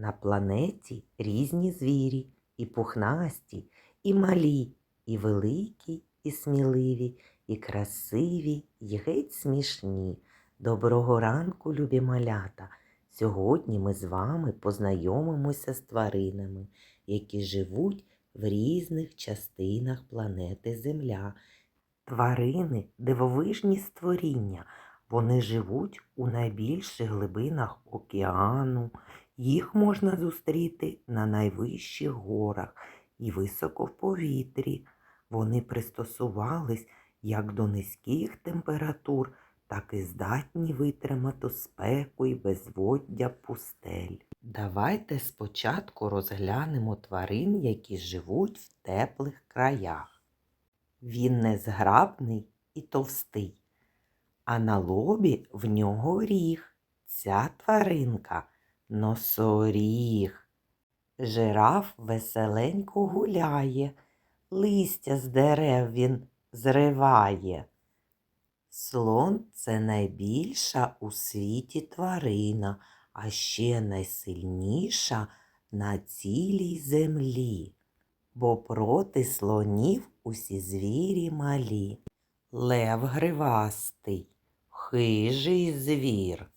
На планеті різні звірі, і пухнасті, і малі, і великі, і сміливі, і красиві, і геть смішні. Доброго ранку, любі малята! Сьогодні ми з вами познайомимося з тваринами, які живуть в різних частинах планети Земля. Тварини дивовижні створіння. Вони живуть у найбільших глибинах океану. Їх можна зустріти на найвищих горах і високо в повітрі. Вони пристосувались як до низьких температур, так і здатні витримати спеку і безводдя пустель. Давайте спочатку розглянемо тварин, які живуть в теплих краях. Він незграбний і товстий, а на лобі в нього ріг. Ця тваринка носоріг. Жираф веселенько гуляє, листя з дерев він зриває. Слон це найбільша у світі тварина, а ще найсильніша на цілій землі, бо проти слонів усі звірі малі. Лев гривастий, хижий звір.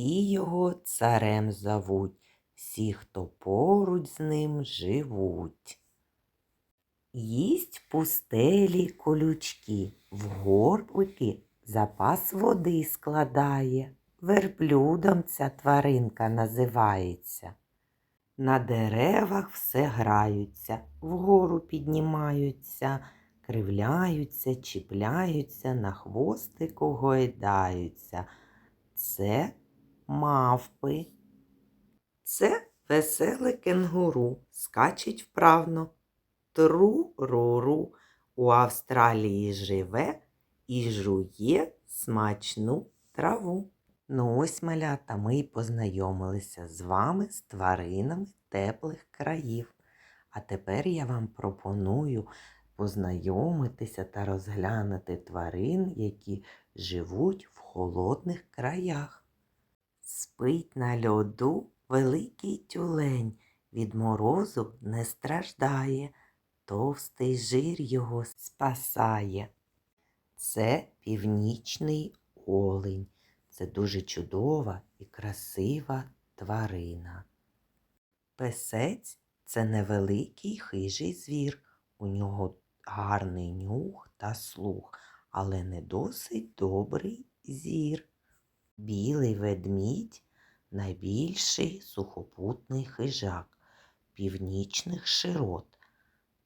Всі його царем зовуть, всі, хто поруч з ним живуть. Їсть пустелі колючки, в горбики запас води складає. Верблюдом ця тваринка називається. На деревах все граються, вгору піднімаються, кривляються, чіпляються, на хвостику гойдаються. Це мавпи. Це веселе кенгуру, скачить вправно. Тру-ру-ру. У Австралії живе і жує смачну траву. Ну ось, малята, ми й познайомилися з вами з тваринами теплих країв. А тепер я вам пропоную познайомитися та розглянути тварин, які живуть в холодних краях. Спить на льоду великий тюлень, від морозу не страждає, товстий жир його спасає. Це північний олень. Це дуже чудова і красива тварина. Песець це невеликий хижий звір. У нього гарний нюх та слух, але не досить добрий зір. Білий ведмідь найбільший сухопутний хижак північних широт,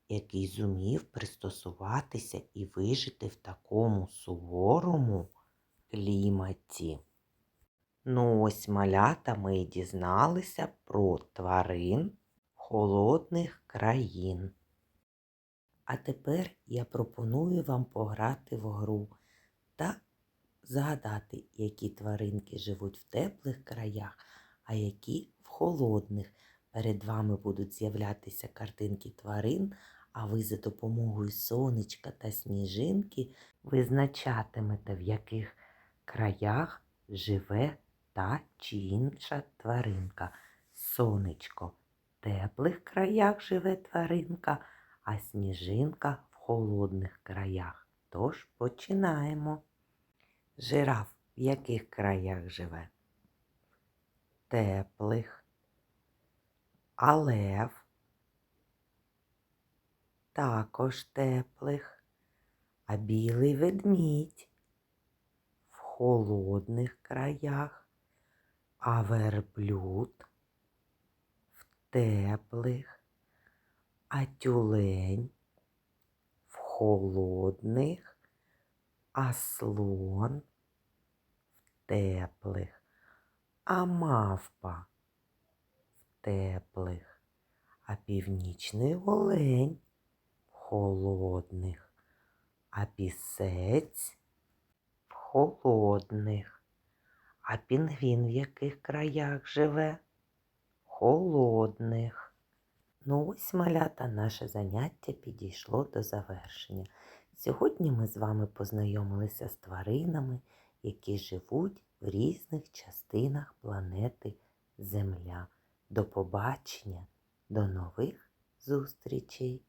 який зумів пристосуватися і вижити в такому суворому кліматі. Ну ось малята ми й дізналися про тварин холодних країн. А тепер я пропоную вам пограти в гру та згадати, які тваринки живуть в теплих краях, а які в холодних. Перед вами будуть з'являтися картинки тварин, а ви за допомогою сонечка та сніжинки визначатимете, в яких краях живе та чи інша тваринка. Сонечко в теплих краях живе тваринка, а сніжинка в холодних краях. Тож починаємо. Жираф в яких краях живе? Теплих. А лев? Також теплих, а білий ведмідь? В холодних краях, а верблюд? В теплих, а тюлень? В холодних, а слон в теплих, а мавпа в теплих, а північний олень в холодних, а пісець в холодних, а пінгвін в яких краях живе? Холодних. Ну ось малята наше заняття підійшло до завершення. Сьогодні ми з вами познайомилися з тваринами, які живуть в різних частинах планети Земля. До побачення, до нових зустрічей!